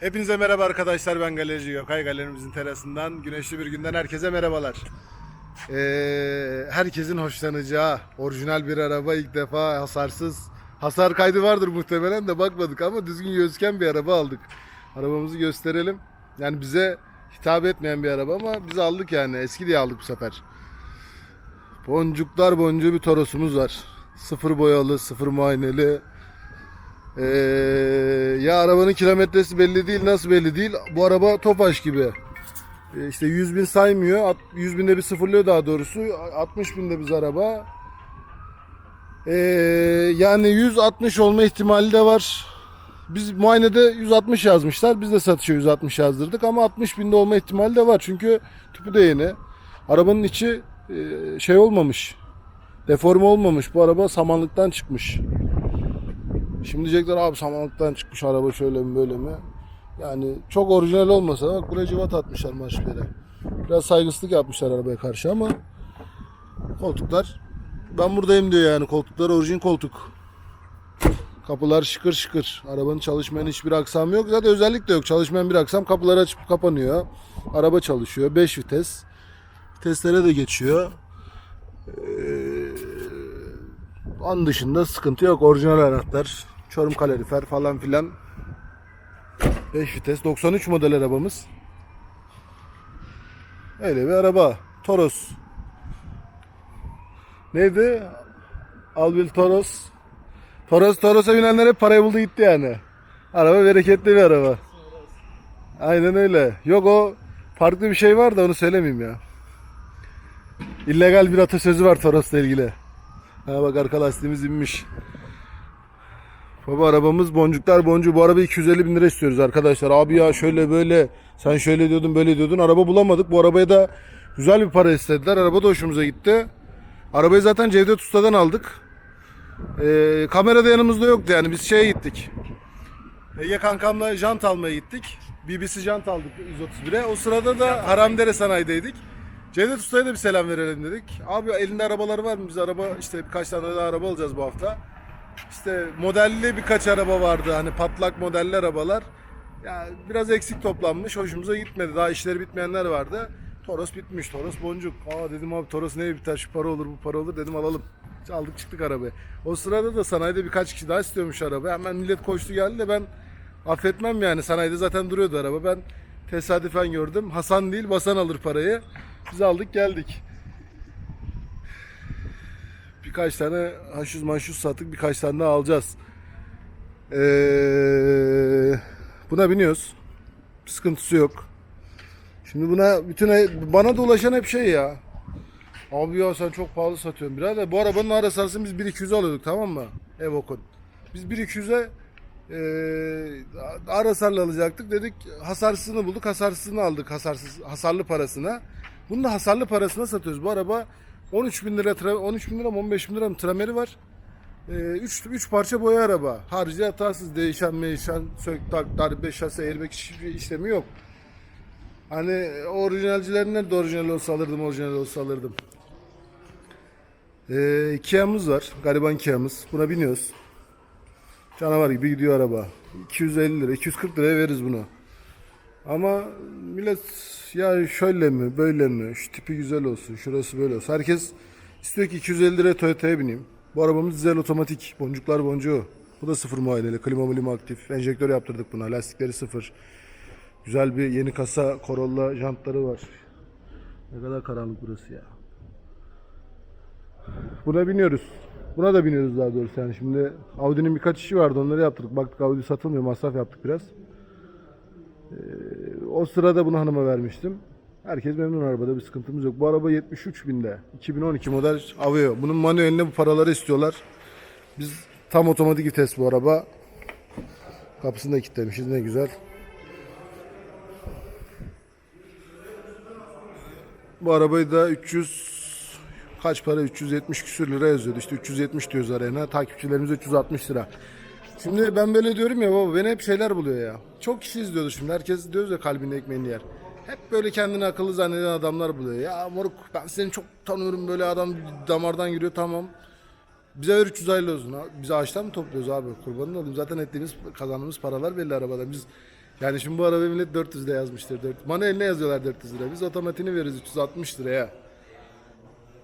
Hepinize merhaba arkadaşlar ben galerici Gökay galerimizin terasından güneşli bir günden herkese merhabalar. Ee, herkesin hoşlanacağı orijinal bir araba ilk defa hasarsız. Hasar kaydı vardır muhtemelen de bakmadık ama düzgün gözüken bir araba aldık. Arabamızı gösterelim. Yani bize hitap etmeyen bir araba ama biz aldık yani eski diye aldık bu sefer. Boncuklar boncuğu bir Toros'umuz var. Sıfır boyalı, sıfır muayeneli. Ee, ya arabanın kilometresi belli değil, nasıl belli değil. Bu araba Tofaş gibi. Ee, işte 100 bin saymıyor. At- 100 binde bir sıfırlıyor daha doğrusu. 60 binde biz araba. Ee, yani 160 olma ihtimali de var. Biz muayenede 160 yazmışlar. Biz de satışa 160 yazdırdık ama 60 binde olma ihtimali de var. Çünkü tüpü de yeni. Arabanın içi e, şey olmamış. Deforme olmamış. Bu araba samanlıktan çıkmış. Şimdi diyecekler abi samanlıktan çıkmış araba şöyle mi böyle mi? Yani çok orijinal olmasa bak buraya civat atmışlar marşlara. Biraz saygısızlık yapmışlar arabaya karşı ama koltuklar ben buradayım diyor yani koltuklar orijin koltuk. Kapılar şıkır şıkır. Arabanın çalışmayan hiçbir aksamı yok. Zaten özellik de yok. Çalışmayan bir aksam kapılar açıp kapanıyor. Araba çalışıyor. 5 vites. Viteslere de geçiyor. Ee, onun dışında sıkıntı yok. Orijinal anahtar. Çorum kalorifer falan filan. 5 vites. 93 model arabamız. Öyle bir araba. Toros. Neydi? Albil Toros. Toros Toros'a binenler hep parayı buldu gitti yani. Araba bereketli bir araba. Aynen öyle. Yok o farklı bir şey var da onu söylemeyeyim ya. İllegal bir atasözü var Toros'la ilgili. Ha bak arka lastiğimiz inmiş. Baba arabamız boncuklar boncuğu. Bu araba 250 bin lira istiyoruz arkadaşlar. Abi ya şöyle böyle sen şöyle diyordun böyle diyordun. Araba bulamadık. Bu arabaya da güzel bir para istediler. Araba da hoşumuza gitti. Arabayı zaten Cevdet Usta'dan aldık. Ee, kamera da yanımızda yoktu yani biz şeye gittik. Ege kankamla jant almaya gittik. BBC jant aldık 131'e. O sırada da Haramdere sanayideydik. Cevdet Usta'ya da bir selam verelim dedik. Abi elinde arabalar var mı? Biz araba işte birkaç tane daha araba alacağız bu hafta. İşte modelli birkaç araba vardı. Hani patlak modelli arabalar. Ya biraz eksik toplanmış. Hoşumuza gitmedi. Daha işleri bitmeyenler vardı. Toros bitmiş. Toros boncuk. Aa dedim abi Toros neye biter? Şu para olur bu para olur dedim alalım. Aldık çıktık arabaya. O sırada da sanayide birkaç kişi daha istiyormuş araba. Hemen millet koştu geldi de ben affetmem yani. Sanayide zaten duruyordu araba. Ben tesadüfen gördüm. Hasan değil Basan alır parayı. Biz aldık geldik. Birkaç tane haşuz manşuz sattık. Birkaç tane daha alacağız. Ee, buna biniyoruz. Sıkıntısı yok. Şimdi buna bütün bana da ulaşan hep şey ya. Abi ya sen çok pahalı satıyorsun birader. Bu arabanın arasarısını biz 1.200'e alıyorduk tamam mı? Evok'un. Biz 1.200'e e, arasarlı alacaktık dedik. Hasarsızını bulduk. Hasarsızını aldık. Hasarsız, hasarlı parasına. Bunu da hasarlı parasına satıyoruz. Bu araba 13 bin lira, tra- 13 bin lira mı 15 bin lira mı trameri var. 3 3 parça boya araba. Harici hatasız değişen değişen sök tak darbe şase airbag işlemi yok. Hani orijinalcilerin de orijinal olsa alırdım, orijinal olsa alırdım. Ee, Kia'mız var. Gariban Kia'mız. Buna biniyoruz. Canavar gibi gidiyor araba. 250 lira, 240 liraya veririz bunu. Ama millet ya şöyle mi, böyle mi, şu tipi güzel olsun, şurası böyle olsun. Herkes istiyor ki 250 liraya Toyota'ya bineyim. Bu arabamız dizel otomatik, boncuklar boncuğu. Bu da sıfır muayeneli, klima milima aktif. Enjektör yaptırdık buna, lastikleri sıfır. Güzel bir yeni kasa Corolla jantları var. Ne kadar karanlık burası ya. Buna biniyoruz. Buna da biniyoruz daha doğrusu yani şimdi Audi'nin birkaç işi vardı onları yaptırdık. Baktık Audi satılmıyor masraf yaptık biraz. Ee, o sırada bunu hanıma vermiştim. Herkes memnun arabada bir sıkıntımız yok. Bu araba 73 binde. 2012 model Aveo. Bunun manueline bu paraları istiyorlar. Biz tam otomatik vites bu araba. Kapısını da kilitlemişiz ne güzel. Bu arabayı da 300 kaç para 370 küsür lira yazıyordu. İşte 370 diyoruz arayana. Takipçilerimiz 360 lira. Şimdi ben böyle diyorum ya baba beni hep şeyler buluyor ya. Çok kişi izliyordu şimdi. Herkes diyoruz ya kalbinde ekmeğini yer. Hep böyle kendini akıllı zanneden adamlar buluyor. Ya moruk ben seni çok tanıyorum böyle adam damardan giriyor tamam. Bize ver 300 hayırlı olsun. Biz ağaçtan mı topluyoruz abi? Kurbanın olayım. Zaten ettiğimiz, kazandığımız paralar belli arabada. Biz Yani şimdi bu araba millet 400 lira yazmıştır. 4. Manueline yazıyorlar 400 lira. Biz otomatiğini veririz 360 liraya.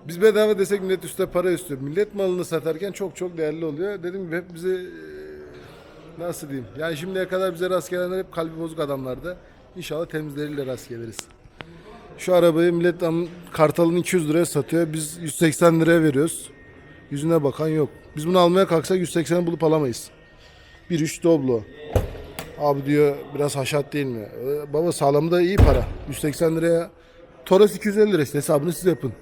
Biz bedava desek millet üstte para istiyor. Millet malını satarken çok çok değerli oluyor. Dedim gibi hep bize e, nasıl diyeyim? Yani şimdiye kadar bize rast gelenler hep kalbi bozuk adamlardı. İnşallah temizleriyle rast geliriz. Şu arabayı millet Kartal'ın 200 liraya satıyor. Biz 180 liraya veriyoruz. Yüzüne bakan yok. Biz bunu almaya kalksak 180'i bulup alamayız. 1.3 Doblo. Abi diyor biraz haşat değil mi? Ee, baba sağlamı da iyi para. 180 liraya. Toros 250 lira işte hesabını siz yapın.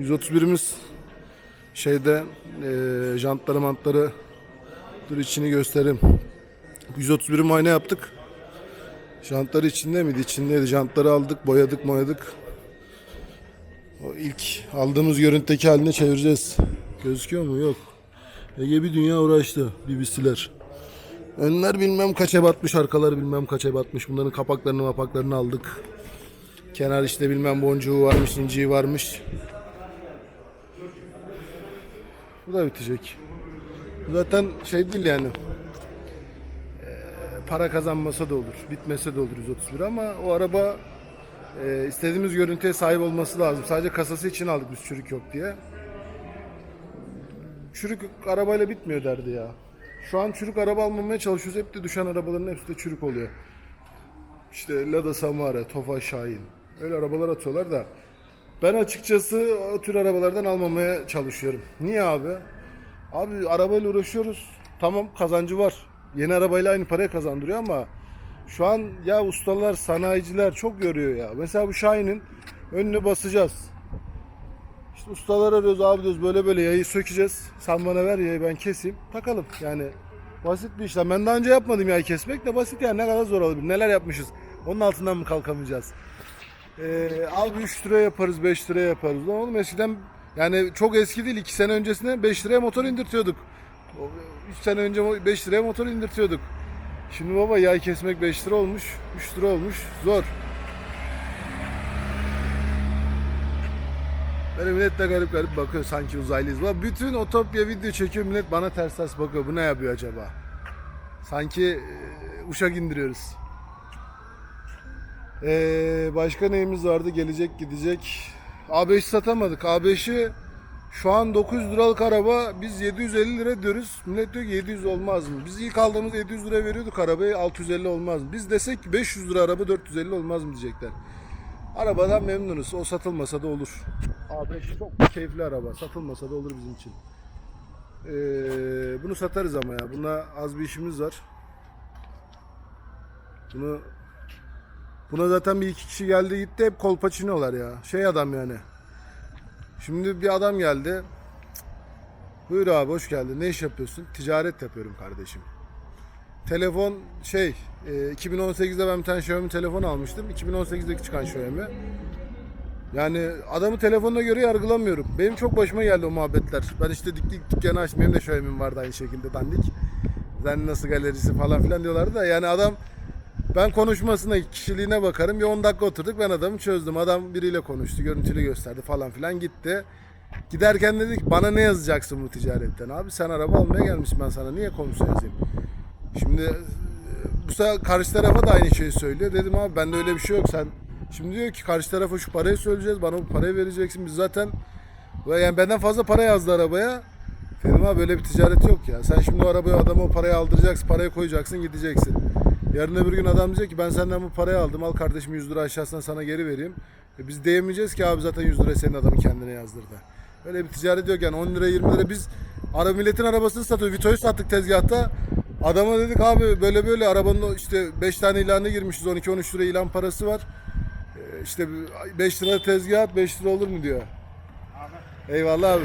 131'imiz şeyde e, jantları mantları dur içini göstereyim. 131'i muayene yaptık. Jantları içinde miydi? İçindeydi. Jantları aldık, boyadık, boyadık. O ilk aldığımız görüntüdeki haline çevireceğiz. Gözüküyor mu? Yok. Ege bir dünya uğraştı. BBC'ler. Önler bilmem kaça batmış, arkalar bilmem kaça batmış. Bunların kapaklarını mapaklarını aldık. Kenar işte bilmem boncuğu varmış, inciği varmış. Bu da bitecek. Zaten şey değil yani. Ee, para kazanmasa da olur, bitmese de olur 131 ama o araba e, istediğimiz görüntüye sahip olması lazım. Sadece kasası için aldık biz çürük yok diye. Çürük arabayla bitmiyor derdi ya. Şu an çürük araba almamaya çalışıyoruz. Hep de düşen arabaların hepsi de çürük oluyor. İşte Lada Samara, Tofaş Şahin. Öyle arabalar atıyorlar da. Ben açıkçası o tür arabalardan almamaya çalışıyorum. Niye abi? Abi arabayla uğraşıyoruz. Tamam kazancı var. Yeni arabayla aynı paraya kazandırıyor ama şu an ya ustalar, sanayiciler çok görüyor ya. Mesela bu Şahin'in önüne basacağız. İşte ustalar arıyoruz abi diyoruz böyle böyle yayı sökeceğiz. Sen bana ver yayı ben keseyim. Takalım yani. Basit bir işlem. Ben daha önce yapmadım yay kesmek de basit yani ne kadar zor olabilir. Neler yapmışız. Onun altından mı kalkamayacağız? Ee, abi 3 lira yaparız 5 lira yaparız. Oğlum eskiden yani çok eski değil 2 sene öncesine 5 liraya motor indirtiyorduk. 3 sene önce 5 liraya motor indirtiyorduk. Şimdi baba yay kesmek 5 lira olmuş, 3 lira olmuş. Zor. Böyle millet de garip garip bakıyor sanki uzaylıyız. Bak bütün Otopya video çekiyor millet bana ters ters bakıyor. Bu ne yapıyor acaba? Sanki e, uşak indiriyoruz. Ee, başka neyimiz vardı? Gelecek gidecek. A5 satamadık. A5'i şu an 900 liralık araba biz 750 lira diyoruz. Millet diyor ki 700 olmaz mı? Biz ilk aldığımız 700 lira veriyorduk arabayı 650 olmaz mı? Biz desek ki 500 lira araba 450 olmaz mı diyecekler. Arabadan memnunuz. O satılmasa da olur. A5 çok keyifli araba. Satılmasa da olur bizim için. Ee, bunu satarız ama ya. Buna az bir işimiz var. Bunu Buna zaten bir iki kişi geldi gitti hep kolpaçinolar ya. Şey adam yani. Şimdi bir adam geldi. Buyur abi hoş geldin. Ne iş yapıyorsun? Ticaret yapıyorum kardeşim. Telefon şey e, 2018'de ben bir tane Xiaomi telefon almıştım. 2018'deki çıkan Xiaomi. Yani adamı telefonuna göre yargılamıyorum. Benim çok başıma geldi o muhabbetler. Ben işte diklik dükkanı açtım. Benim de Xiaomi'm vardı aynı şekilde dandik. Sen nasıl galerisi falan filan diyorlardı da yani adam ben konuşmasına, kişiliğine bakarım. Bir 10 dakika oturduk ben adamı çözdüm. Adam biriyle konuştu, görüntülü gösterdi falan filan gitti. Giderken dedi bana ne yazacaksın bu ticaretten? Abi sen araba almaya gelmişsin ben sana niye komisyon yazayım? Şimdi e, bu sefer karşı tarafa da aynı şeyi söylüyor. Dedim abi bende öyle bir şey yok sen. Şimdi diyor ki karşı tarafa şu parayı söyleyeceğiz bana bu parayı vereceksin. Biz zaten yani benden fazla para yazdı arabaya. Dedim abi böyle bir ticaret yok ya. Sen şimdi o arabaya adama o parayı aldıracaksın, parayı koyacaksın, gideceksin. Yarın öbür gün adam diyecek ki ben senden bu parayı aldım. Al kardeşim 100 lira aşağısına sana geri vereyim. E biz diyemeyeceğiz ki abi zaten 100 lira senin adamın kendine yazdırdı. Öyle bir ticaret yok yani 10 lira 20 lira biz ara milletin arabasını satıyor. Vito'yu sattık tezgahta. Adama dedik abi böyle böyle arabanın işte 5 tane ilanı girmişiz 12-13 lira ilan parası var. E, işte 5 lira tezgah 5 lira olur mu diyor. Eyvallah abi.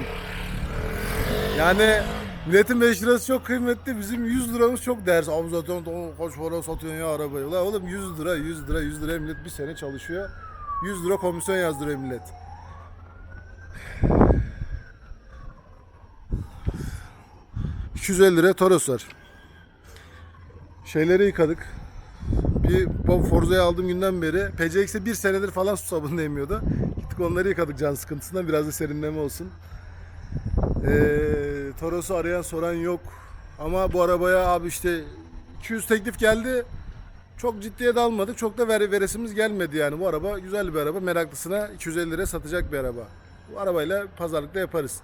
Yani milletin 5 lirası çok kıymetli. Bizim 100 liramız çok değersiz. Abi zaten kaç para satıyorsun ya arabayı. Ulan oğlum 100 lira, 100 lira, 100 lira millet bir sene çalışıyor. 100 lira komisyon yazdırıyor millet. ...250 lira Toros var. Şeyleri yıkadık. Bir Forza'yı aldığım günden beri PCX'e bir senedir falan su sabunu emiyordu. Gittik onları yıkadık can sıkıntısından biraz da serinleme olsun. Ee, Toros'u arayan soran yok. Ama bu arabaya abi işte 200 teklif geldi. Çok ciddiye dalmadık. Çok da ver, veresimiz gelmedi yani. Bu araba güzel bir araba. Meraklısına 250 liraya satacak bir araba. Bu arabayla pazarlıkta yaparız.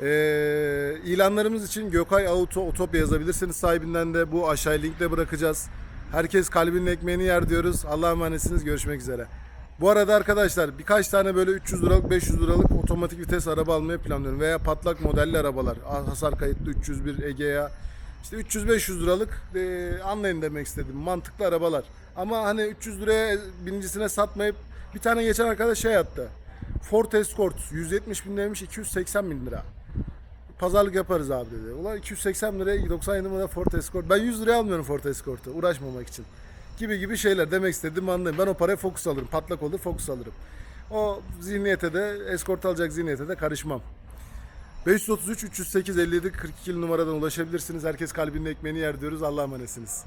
Ee, ilanlarımız için Gökay Auto Otopya yazabilirsiniz. Sahibinden de bu aşağı linkte bırakacağız. Herkes kalbinin ekmeğini yer diyoruz. Allah'a emanetsiniz. Görüşmek üzere. Bu arada arkadaşlar birkaç tane böyle 300 liralık 500 liralık otomatik vites araba almayı planlıyorum. Veya patlak modelli arabalar. Hasar kayıtlı 301 Egea. İşte 300-500 liralık e, anlayın demek istedim. Mantıklı arabalar. Ama hani 300 liraya birincisine satmayıp bir tane geçen arkadaş şey attı. Ford Escort 170 bin demiş 280 bin lira. Pazarlık yaparız abi dedi. Ulan 280 liraya 97 model Ford Escort. Ben 100 liraya almıyorum Ford Escort'u uğraşmamak için. Gibi gibi şeyler demek istedim anlayın. Ben o paraya Focus alırım. Patlak olur Focus alırım. O zihniyete de Escort alacak zihniyete de karışmam. 533 308 57 42 numaradan ulaşabilirsiniz. Herkes kalbinin ekmeğini yer diyoruz. Allah'a emanetsiniz.